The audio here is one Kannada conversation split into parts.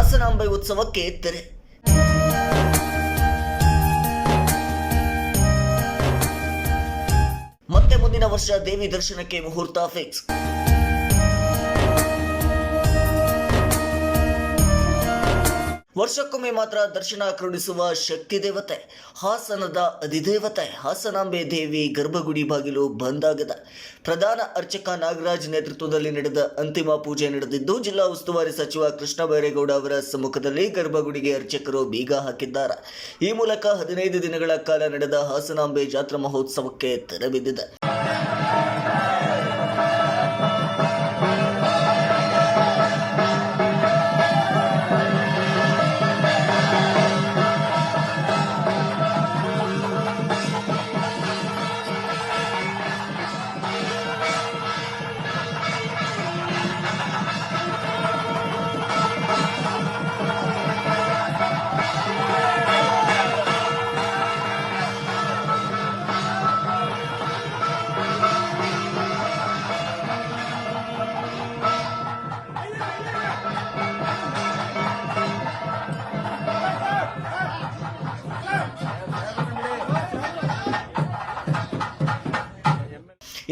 ಹಾಸನಾಂಬೆ ಉತ್ಸವಕ್ಕೆ ತೆರೆ ಮತ್ತೆ ಮುಂದಿನ ವರ್ಷ ದೇವಿ ದರ್ಶನಕ್ಕೆ ಮುಹೂರ್ತ ಫಿಕ್ಸ್ ವರ್ಷಕ್ಕೊಮ್ಮೆ ಮಾತ್ರ ದರ್ಶನ ಕರುಣಿಸುವ ಶಕ್ತಿ ದೇವತೆ. ಹಾಸನದ ಅಧಿದೇವತೆ, ಹಾಸನಾಂಬೆ ದೇವಿ ಗರ್ಭಗುಡಿ ಬಾಗಿಲು ಬಂದಾಗದ. ಪ್ರಧಾನ ಅರ್ಚಕ ನಾಗರಾಜ್ ನೇತೃತ್ವದಲ್ಲಿ ನಡೆದ ಅಂತಿಮ ಪೂಜೆ ನಡೆದಿದ್ದು, ಜಿಲ್ಲಾ ಉಸ್ತುವಾರಿ ಸಚಿವ ಕೃಷ್ಣ ಬೈರೇಗೌಡ ಅವರ ಸಮ್ಮುಖದಲ್ಲಿ ಗರ್ಭಗುಡಿಗೆ ಅರ್ಚಕರು ಬೀಗ ಹಾಕಿದ್ದಾರೆ. ಈ ಮೂಲಕ ಹದಿನೈದು ದಿನಗಳ ಕಾಲ ನಡೆದ ಹಾಸನಾಂಬೆ ಜಾತ್ರಾ ಮಹೋತ್ಸವಕ್ಕೆ ತೆರೆ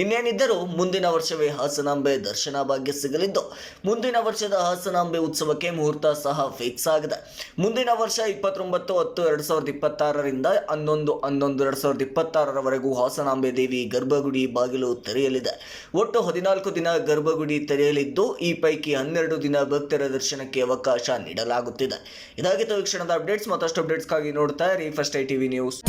ಇನ್ನೇನಿದ್ದರೂ ಮುಂದಿನ ವರ್ಷವೇ ಹಾಸನಾಂಬೆ ದರ್ಶನ ಭಾಗ್ಯ ಸಿಗಲಿದ್ದು, ಮುಂದಿನ ವರ್ಷದ ಹಾಸನಾಂಬೆ ಉತ್ಸವಕ್ಕೆ ಮುಹೂರ್ತ ಸಹ ಫಿಕ್ಸ್ ಆಗಿದೆ. ಮುಂದಿನ ವರ್ಷ ಇಪ್ಪತ್ತೊಂಬತ್ತು ಹತ್ತು ಎರಡು ಸಾವಿರದ ಇಪ್ಪತ್ತಾರರಿಂದ ಹನ್ನೊಂದು ಹನ್ನೊಂದು ಎರಡು ಸಾವಿರದ ಇಪ್ಪತ್ತಾರರವರೆಗೂ ಹಾಸನಾಂಬೆ ದೇವಿ ಗರ್ಭಗುಡಿ ಬಾಗಿಲು ತೆರೆಯಲಿದೆ. ಒಟ್ಟು ಹದಿನಾಲ್ಕು ದಿನ ಗರ್ಭಗುಡಿ ತೆರೆಯಲಿದ್ದು, ಈ ಪೈಕಿ ಹನ್ನೆರಡು ದಿನ ಭಕ್ತರ ದರ್ಶನಕ್ಕೆ ಅವಕಾಶ ನೀಡಲಾಗುತ್ತಿದೆ. ಇದಾಗಿತ್ತು ವೀಕ್ಷಣದ ಅಪ್ಡೇಟ್ಸ್ ಮತ್ತಷ್ಟು ಅಪ್ಡೇಟ್ಸ್ಗಾಗಿ ನೋಡ್ತಾ ಇರಿ ಫಸ್ಟ್ ಐ ಟಿವಿ ನ್ಯೂಸ್.